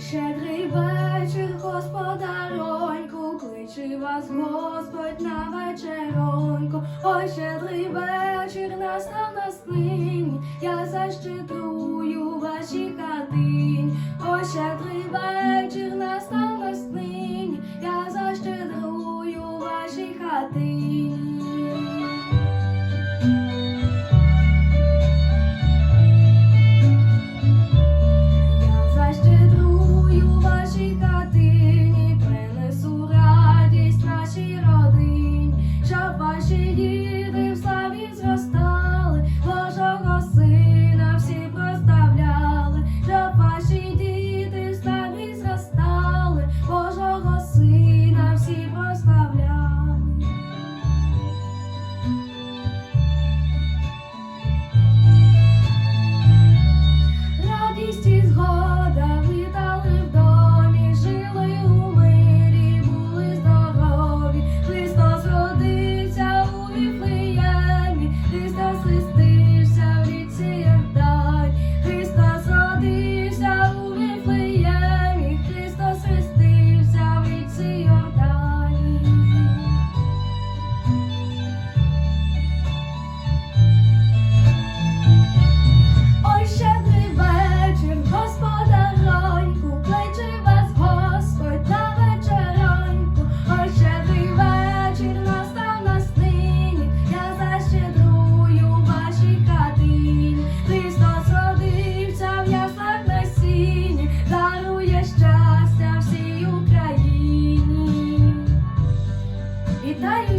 щедрий вечір, господароньку, кличе вас Господь на вечероньку. Ой, щедрий вечір настав на снині, я защедрую ваші хатині. Ой, щедрий вечір настав на снині, я защедрую ваші хатині. she you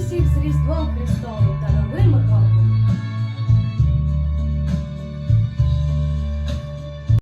усіх з Різдвом Христовим. та